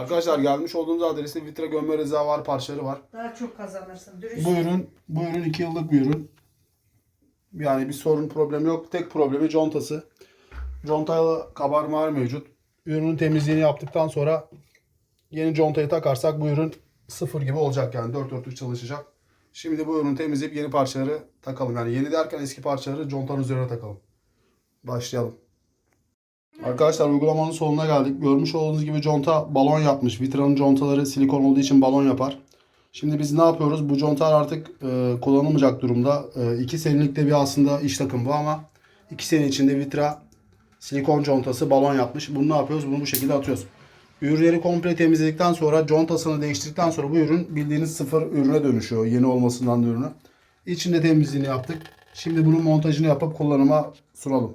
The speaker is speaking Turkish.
Arkadaşlar gelmiş olduğumuz adreste vitre gömme rezervuar parçaları var. Daha çok kazanırsın. Dürüst. Bu ürün, bu ürün 2 yıllık bir ürün. Yani bir sorun problem yok. Tek problemi contası. Contayla kabarma var mevcut. Ürünün temizliğini yaptıktan sonra yeni contayı takarsak bu ürün sıfır gibi olacak yani dört dörtlük çalışacak. Şimdi bu ürünü temizleyip yeni parçaları takalım. Yani yeni derken eski parçaları contanın üzerine takalım. Başlayalım. Arkadaşlar uygulamanın sonuna geldik. Görmüş olduğunuz gibi conta balon yapmış. Vitranın contaları silikon olduğu için balon yapar. Şimdi biz ne yapıyoruz? Bu contalar artık e, kullanılmayacak durumda. 2 senelikte bir aslında iş takım bu ama 2 sene içinde vitra silikon contası balon yapmış. Bunu ne yapıyoruz? Bunu bu şekilde atıyoruz. Ürünleri komple temizledikten sonra contasını değiştirdikten sonra bu ürün bildiğiniz sıfır ürüne dönüşüyor. Yeni olmasından da ürünü. İçinde temizliğini yaptık. Şimdi bunun montajını yapıp kullanıma sunalım.